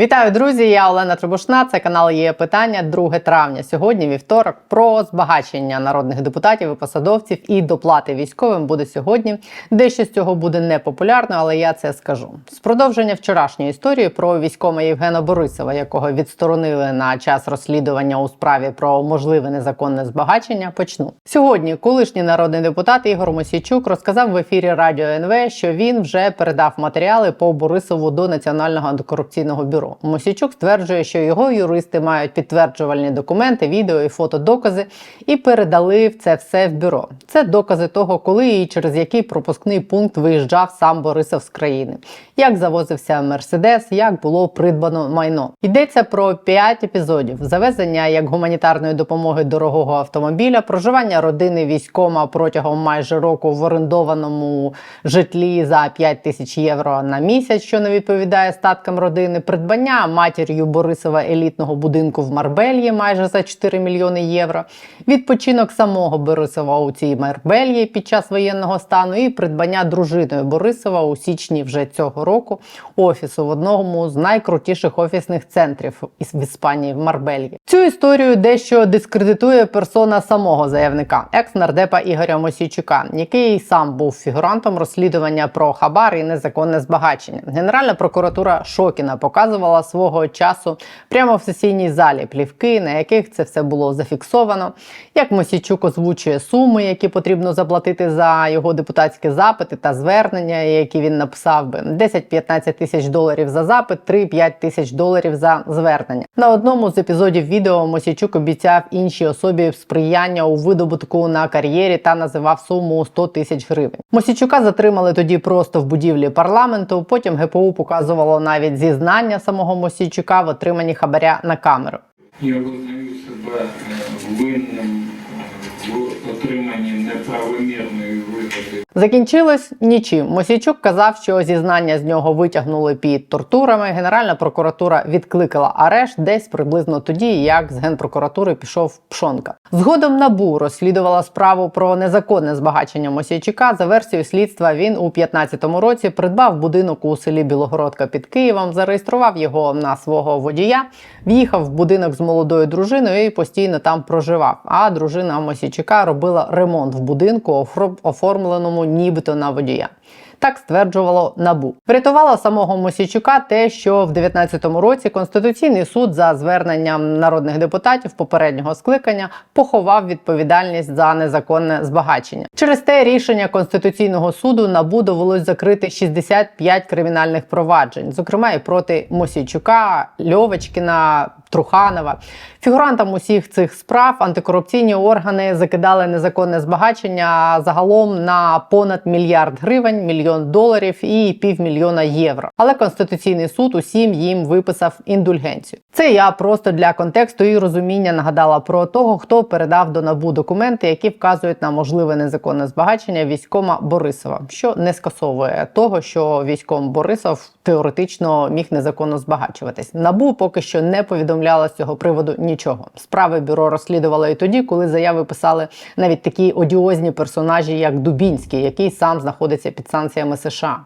Вітаю, друзі! Я Олена Требушна. Це канал є питання 2 травня. Сьогодні вівторок про збагачення народних депутатів і посадовців і доплати військовим буде сьогодні. Дещо з цього буде непопулярно, але я це скажу. З продовження вчорашньої історії про військома Євгена Борисова, якого відсторонили на час розслідування у справі про можливе незаконне збагачення. Почну сьогодні. Колишній народний депутат Ігор Мосійчук розказав в ефірі Радіо НВ, що він вже передав матеріали по Борисову до Національного антикорупційного бюро. Мосійчук стверджує, що його юристи мають підтверджувальні документи, відео і фотодокази, і передали це все в бюро. Це докази того, коли і через який пропускний пункт виїжджав сам Борисов з країни, як завозився Мерседес, як було придбано майно. Йдеться про п'ять епізодів: завезення як гуманітарної допомоги дорогого автомобіля, проживання родини військома протягом майже року в орендованому житлі за 5 тисяч євро на місяць, що не відповідає статкам родини, придбання матір'ю Борисова елітного будинку в Марбельї майже за 4 мільйони євро, відпочинок самого Борисова у цій Марбельї під час воєнного стану і придбання дружиною Борисова у січні вже цього року офісу в одному з найкрутіших офісних центрів в Іспанії в Марбельї. Цю історію дещо дискредитує персона самого заявника, екс-нардепа Ігоря Мосійчука, який сам був фігурантом розслідування про хабар і незаконне збагачення. Генеральна прокуратура Шокіна показувала свого часу прямо в сесійній залі плівки, на яких це все було зафіксовано. Як Мосійчук озвучує суми, які потрібно заплатити за його депутатські запити та звернення, які він написав би 10-15 тисяч доларів за запит, 3-5 тисяч доларів за звернення. На одному з епізодів відео Мосійчук обіцяв іншій особі сприяння у видобутку на кар'єрі та називав суму у 100 тисяч гривень. Мосійчука затримали тоді просто в будівлі парламенту. Потім ГПУ показувало навіть зізнання самого Мосійчука в отриманні хабаря на камеру. Я визнаю себе е, винним е, в отриманні неправомірної вигоди Закінчилось нічим. Мосійчук казав, що зізнання з нього витягнули під тортурами. Генеральна прокуратура відкликала арешт десь приблизно тоді, як з генпрокуратури пішов Пшонка. Згодом набу розслідувала справу про незаконне збагачення Мосійчука. За версією слідства він у 15-му році придбав будинок у селі Білогородка під Києвом, зареєстрував його на свого водія, в'їхав в будинок з молодою дружиною і постійно там проживав. А дружина Мосійчука робила ремонт в будинку, оформленому нібито на водія. Так стверджувало набу. Врятувало самого Мосійчука те, що в 19-му році Конституційний суд за зверненням народних депутатів попереднього скликання поховав відповідальність за незаконне збагачення. Через те рішення Конституційного суду набу довелось закрити 65 кримінальних проваджень, зокрема і проти Мосійчука, Льовочкіна, Труханова. Фігурантам усіх цих справ антикорупційні органи закидали незаконне збагачення загалом на понад мільярд гривень, мільйон доларів і півмільйона євро. Але конституційний суд усім їм виписав індульгенцію. Це я просто для контексту і розуміння нагадала про того, хто передав до набу документи, які вказують на можливе незаконне збагачення військома Борисова, що не скасовує того, що військом Борисов теоретично міг незаконно збагачуватись. Набу поки що не повідомляла з цього приводу нічого. Справи бюро розслідувало і тоді, коли заяви писали навіть такі одіозні персонажі, як Дубінський, який сам знаходиться під санкціями США.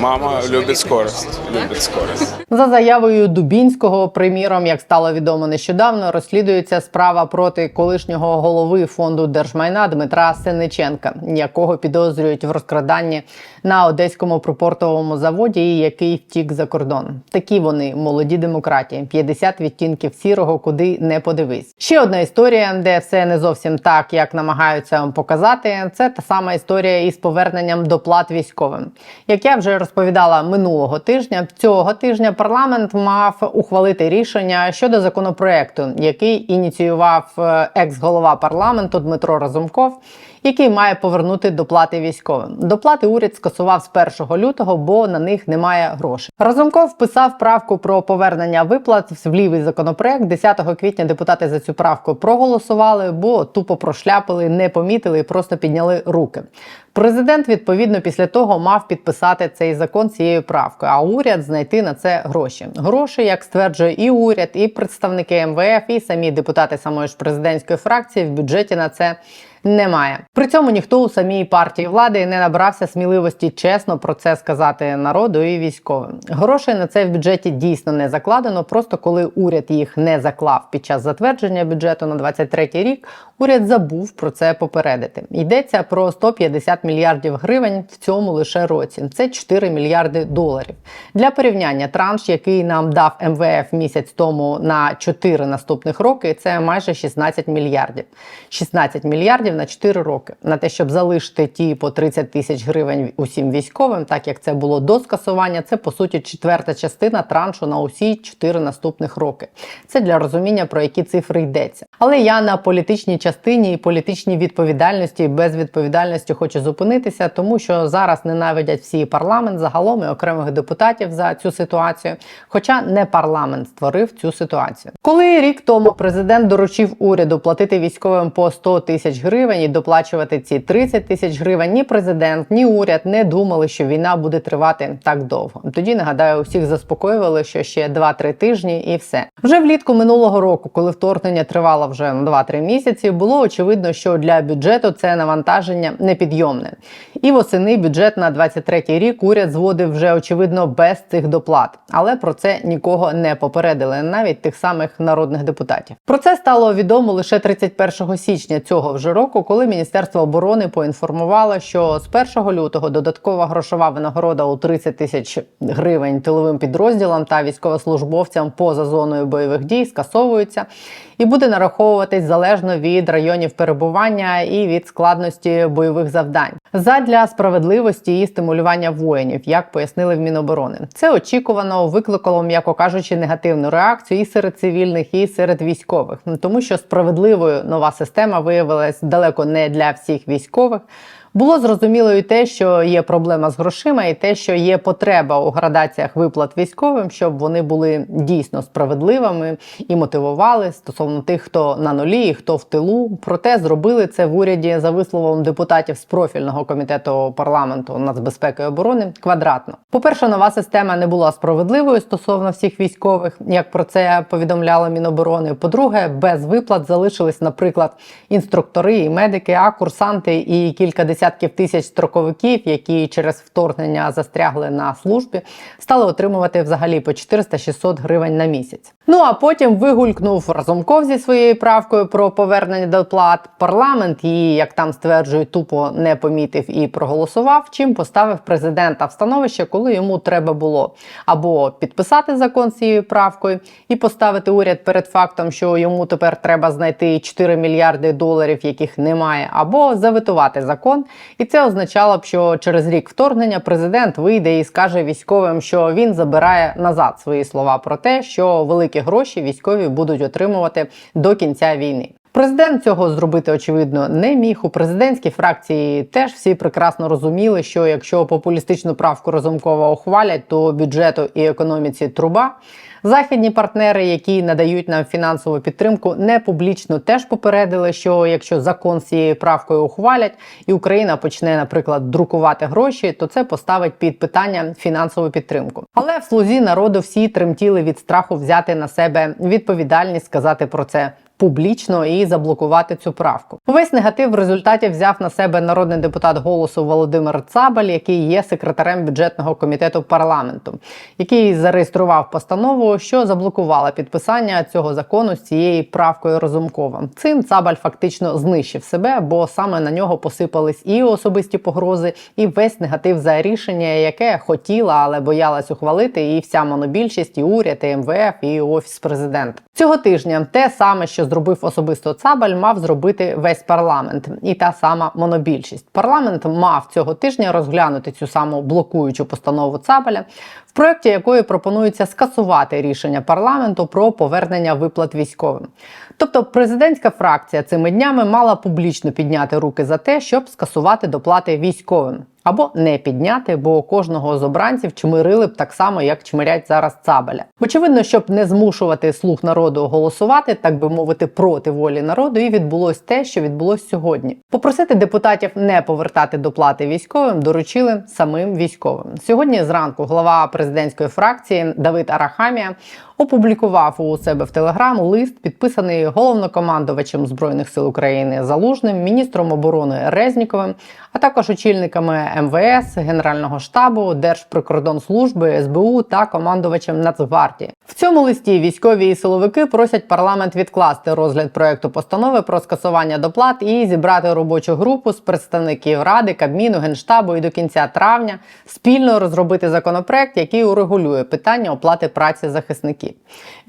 Мама любить скорость. Любить скорость. За заявою Дубінського, приміром, як стало відомо нещодавно, розслідується справа проти колишнього голови фонду держмайна Дмитра Сениченка, якого підозрюють в розкраданні на одеському пропортовому заводі, який втік за кордон. Такі вони молоді демократії, 50 відтінків сірого, куди не подивись. Ще одна історія, де все не зовсім так, як намагаються показати. Це та сама історія із поверненням доплат військовим. Як я вже розповідала минулого тижня, цього тижня парламент мав ухвалити рішення щодо законопроекту, який ініціював е, екс-голова парламенту Дмитро Разумков. Який має повернути доплати військовим. Доплати уряд скасував з 1 лютого, бо на них немає грошей. Разумков вписав правку про повернення виплат в лівий законопроект. 10 квітня депутати за цю правку проголосували, бо тупо прошляпили, не помітили і просто підняли руки. Президент відповідно після того мав підписати цей закон цією правкою, а уряд знайти на це гроші. Гроші, як стверджує і уряд, і представники МВФ, і самі депутати самої ж президентської фракції в бюджеті на це немає. При цьому ніхто у самій партії влади не набрався сміливості чесно про це сказати народу і військовим. Грошей на це в бюджеті дійсно не закладено. Просто коли уряд їх не заклав під час затвердження бюджету на 23 рік, уряд забув про це попередити. Йдеться про 150 мільярдів гривень в цьому лише році. Це 4 мільярди доларів. Для порівняння транш, який нам дав МВФ місяць тому на 4 наступних роки, це майже 16 мільярдів. 16 мільярдів на 4 роки. На те, щоб залишити ті по 30 тисяч гривень усім військовим, так як це було до скасування, це по суті четверта частина траншу на усі 4 наступних роки. Це для розуміння про які цифри йдеться. Але я на політичній частині і політичній відповідальності і безвідповідальності хочу зупинитися, тому що зараз ненавидять всі парламент загалом і окремих депутатів за цю ситуацію. Хоча не парламент створив цю ситуацію. Коли рік тому президент доручив уряду платити військовим по 100 тисяч гривень і доплачувати ці 30 тисяч гривень, ні президент, ні уряд не думали, що війна буде тривати так довго. Тоді нагадаю, усіх заспокоювали, що ще 2-3 тижні, і все. Вже влітку минулого року, коли вторгнення тривало вже 2-3 місяці, було очевидно, що для бюджету це навантаження непідйомне. І восени бюджет на 23 рік уряд зводив вже очевидно без цих доплат. Але про це нікого не попередили, навіть тих самих народних депутатів. Про це стало відомо лише 31 січня цього вже року, коли Міністерство оборони поінформувало, що з 1 лютого додаткова грошова винагорода у 30 тисяч гривень тиловим підрозділам та військовослужбовцям поза зоною бойових дій скасовується і буде нараховуватись залежно від районів перебування і від складності бойових завдань задля справедливості і стимулювання воїнів, як пояснили в Міноборони. Це очікувано викликало, м'яко кажучи, негативну реакцію і серед цивільних, і серед військових, Ну, тому що справедливою нова система виявилась далеко не для всіх військових. Було зрозуміло і те, що є проблема з грошима, і те, що є потреба у градаціях виплат військовим, щоб вони були дійсно справедливими і мотивували стосовно тих, хто на нулі, і хто в тилу. Проте зробили це в уряді за висловом депутатів з профільного комітету парламенту нацбезпеки і оборони квадратно. По перше, нова система не була справедливою стосовно всіх військових, як про це повідомляли Міноборони. По-друге, без виплат залишились, наприклад, інструктори і медики, а курсанти і кілька десятків тисяч строковиків, які через вторгнення застрягли на службі, стали отримувати взагалі по 400-600 гривень на місяць. Ну а потім вигулькнув Разумков зі своєю правкою про повернення доплат. Парламент її, як там стверджують, тупо не помітив і проголосував. Чим поставив президента в становище, коли йому треба було або підписати закон з цією правкою і поставити уряд перед фактом, що йому тепер треба знайти 4 мільярди доларів, яких немає, або заветувати закон. І це означало б, що через рік вторгнення президент вийде і скаже військовим, що він забирає назад свої слова про те, що великі гроші військові будуть отримувати до кінця війни. Президент цього зробити очевидно не міг. У президентській фракції теж всі прекрасно розуміли, що якщо популістичну правку Разумкова ухвалять, то бюджету і економіці труба. Західні партнери, які надають нам фінансову підтримку, не публічно теж попередили, що якщо закон з цією правкою ухвалять, і Україна почне, наприклад, друкувати гроші, то це поставить під питання фінансову підтримку. Але в слузі народу всі тремтіли від страху взяти на себе відповідальність сказати про це публічно і заблокувати цю правку. Увесь негатив в результаті взяв на себе народний депутат голосу Володимир Цабаль, який є секретарем бюджетного комітету парламенту, який зареєстрував постанову, що заблокувала підписання цього закону з цією правкою Розумкова. Цим Цабаль фактично знищив себе, бо саме на нього посипались і особисті погрози, і весь негатив за рішення, яке хотіла, але боялась ухвалити, і вся монобільшість, і уряд, і МВФ, і офіс президента. Цього тижня те саме, що зробив особисто Цабаль, мав зробити весь парламент і та сама монобільшість. Парламент мав цього тижня розглянути цю саму блокуючу постанову Цабаля, в проєкті якої пропонується скасувати рішення парламенту про повернення виплат військовим. Тобто, президентська фракція цими днями мала публічно підняти руки за те, щоб скасувати доплати військовим. Або не підняти, бо кожного з обранців чмирили б так само, як чмирять зараз цабеля. Очевидно, щоб не змушувати слуг народу голосувати, так би мовити, проти волі народу, і відбулось те, що відбулось сьогодні. Попросити депутатів не повертати доплати військовим доручили самим військовим. Сьогодні зранку глава президентської фракції Давид Арахамія опублікував у себе в Телеграм лист, підписаний головнокомандувачем збройних сил України Залужним, міністром оборони Резніковим, а також очільниками МВС, Генерального штабу, Держприкордонслужби, СБУ та командувачем Нацгвардії. В цьому листі військові і силовики просять парламент відкласти розгляд проекту постанови про скасування доплат і зібрати робочу групу з представників ради, Кабміну, генштабу і до кінця травня спільно розробити законопроект, який урегулює питання оплати праці захисників.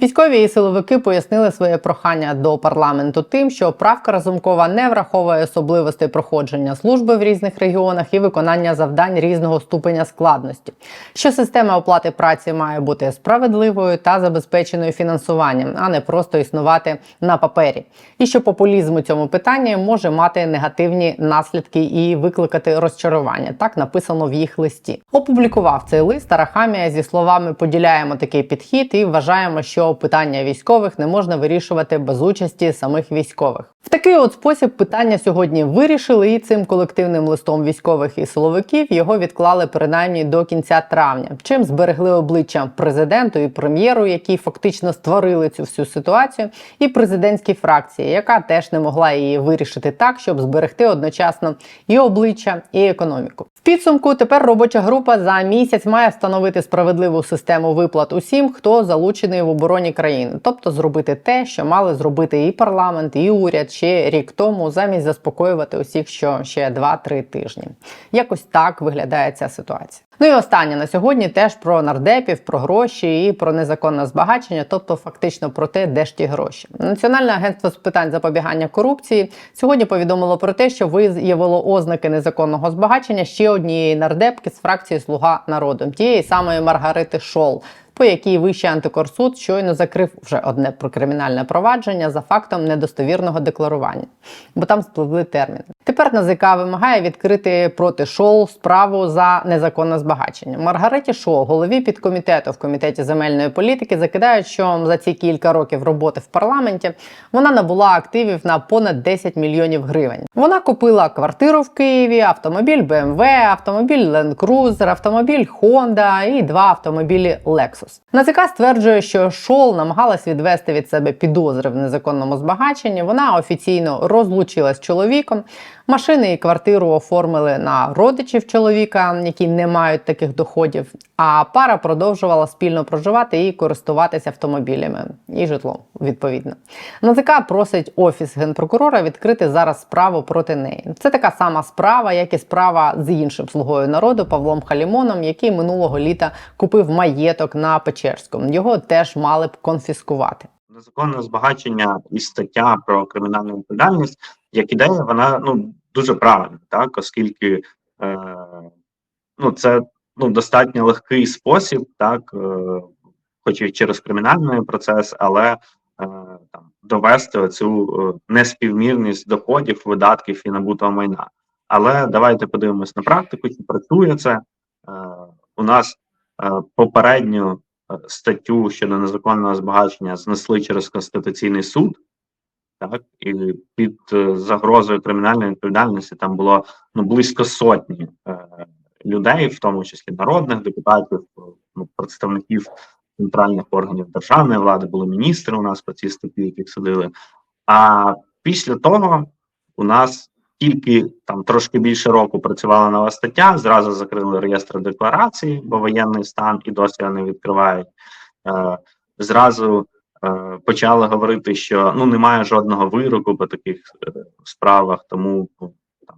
Військові і силовики пояснили своє прохання до парламенту тим, що правка Разумкова не враховує особливостей проходження служби в різних регіонах і виконання завдань різного ступеня складності, що система оплати праці має бути справедливою та забезпеченою фінансуванням, а не просто існувати на папері, і що популізм у цьому питанні може мати негативні наслідки і викликати розчарування. Так написано в їх листі. Опублікував цей лист Арахамія зі словами поділяємо такий підхід і вважаємо, що питання військових не можна вирішувати без участі самих військових. В такий от спосіб питання сьогодні вирішили, і цим колективним листом військових і силовиків його відклали принаймні до кінця травня, чим зберегли обличчя президенту і прем'єру, які фактично створили цю всю ситуацію, і президентській фракції, яка теж не могла її вирішити так, щоб зберегти одночасно і обличчя, і економіку. В підсумку тепер робоча група за місяць має встановити справедливу систему виплат усім, хто залучений в обороні країни, тобто зробити те, що мали зробити і парламент, і уряд ще рік тому, замість заспокоювати усіх, що ще 2-3 тижні. Якось так виглядає ця ситуація. Ну і останнє на сьогодні теж про нардепів, про гроші і про незаконне збагачення, тобто фактично про те, де ж ті гроші. Національне агентство з питань запобігання корупції сьогодні повідомило про те, що виявило ознаки незаконного збагачення ще однієї нардепки з фракції Слуга народу, тієї самої Маргарити Шол. По якій Вищий антикорсуд щойно закрив вже одне про кримінальне провадження за фактом недостовірного декларування, бо там спливли терміни. Тепер НАЗК вимагає відкрити проти Шол справу за незаконне збагачення. Маргариті Шол, голові підкомітету в комітеті земельної політики, закидають, що за ці кілька років роботи в парламенті вона набула активів на понад 10 мільйонів гривень. Вона купила квартиру в Києві, автомобіль BMW, автомобіль Land Cruiser, автомобіль Honda і два автомобілі Lexus. НАЗК стверджує, що Шол намагалась відвести від себе підозри в незаконному збагаченні. Вона офіційно розлучилась з чоловіком. Машини і квартиру оформили на родичів чоловіка, які не мають таких доходів. А пара продовжувала спільно проживати і користуватися автомобілями і житлом. Відповідно, НАЗК просить офіс генпрокурора відкрити зараз справу проти неї. Це така сама справа, як і справа з іншим слугою народу Павлом Халімоном, який минулого літа купив маєток на Печерському. Його теж мали б конфіскувати. незаконне збагачення і стаття про кримінальну відповідальність, як ідея, вона ну дуже правильна, так оскільки е, ну це ну достатньо легкий спосіб, так, е, хоч і через кримінальний процес, але е, там довести оцю е, неспівмірність доходів, видатків і набутого майна. Але давайте подивимось на практику, чи працює це. Е, у нас е, попередню е, статтю щодо незаконного збагачення знесли через Конституційний суд, так, і під е, загрозою кримінальної відповідальності там було ну, близько сотні е, людей, в тому числі народних депутатів, е, ну, представників центральних органів державної влади, були міністри у нас по цій статті, яких судили. А після того у нас тільки там трошки більше року працювала нова стаття, зразу закрили реєстр декларацій, бо воєнний стан і досі не відкривають. Е, зразу почали говорити, що ну немає жодного вироку по таких е, справах, тому ну, там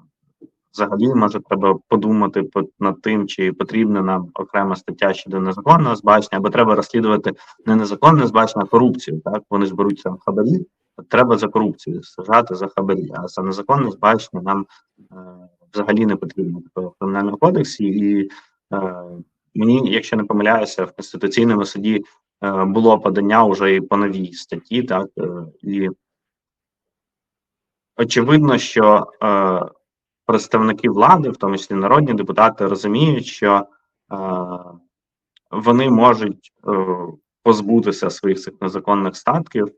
взагалі може треба подумати по, над тим, чи потрібна нам окрема стаття щодо незаконного збачення, або треба розслідувати не незаконне збачення, а корупцію. Так вони ж беруть хабарі. Треба за корупцію сажати за хабарі, а за незаконне збачення нам е, взагалі не потрібно такого кримінального кодексі. І е, мені, якщо не помиляюся, в конституційному суді е, було подання вже і по новій статті, так е, і очевидно, що е, представники влади, в тому числі народні депутати, розуміють, що е, вони можуть е, позбутися своїх цих незаконних статків е,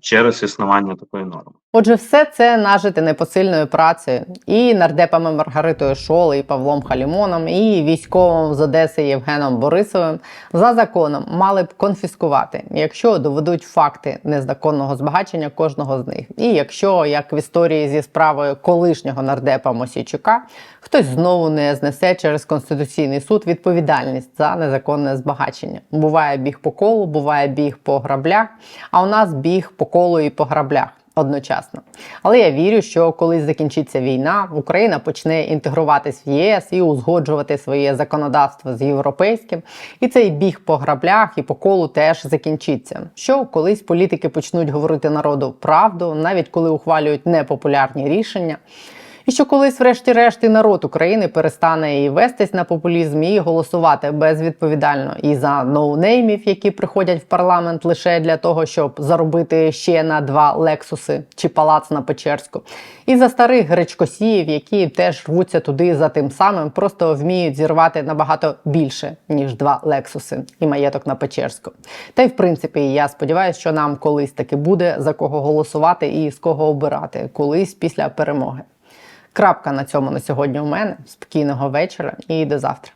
через існування такої норми. Отже, все це нажити непосильною працею і нардепами Маргаритою Шоли, і Павлом Халімоном, і військовим з Одеси Євгеном Борисовим за законом мали б конфіскувати, якщо доведуть факти незаконного збагачення кожного з них. І якщо, як в історії зі справою колишнього нардепа Мосійчука, хтось знову не знесе через конституційний суд відповідальність за незаконне збагачення. Буває біг по колу, буває біг по граблях, а у нас біг по колу і по граблях одночасно. Але я вірю, що коли закінчиться війна, Україна почне інтегруватись в ЄС і узгоджувати своє законодавство з європейським. І цей біг по граблях і по колу теж закінчиться. Що колись політики почнуть говорити народу правду, навіть коли ухвалюють непопулярні рішення. І що колись, врешті-решт, і народ України перестане і вестись на популізм і голосувати безвідповідально і за ноунеймів, які приходять в парламент лише для того, щоб заробити ще на два лексуси чи палац на Печерську, і за старих гречкосіїв, які теж рвуться туди за тим самим, просто вміють зірвати набагато більше ніж два лексуси і маєток на Печерську. Та й в принципі, я сподіваюся, що нам колись таки буде за кого голосувати і з кого обирати, колись після перемоги. Крапка на цьому на сьогодні у мене. Спокійного вечора і до завтра.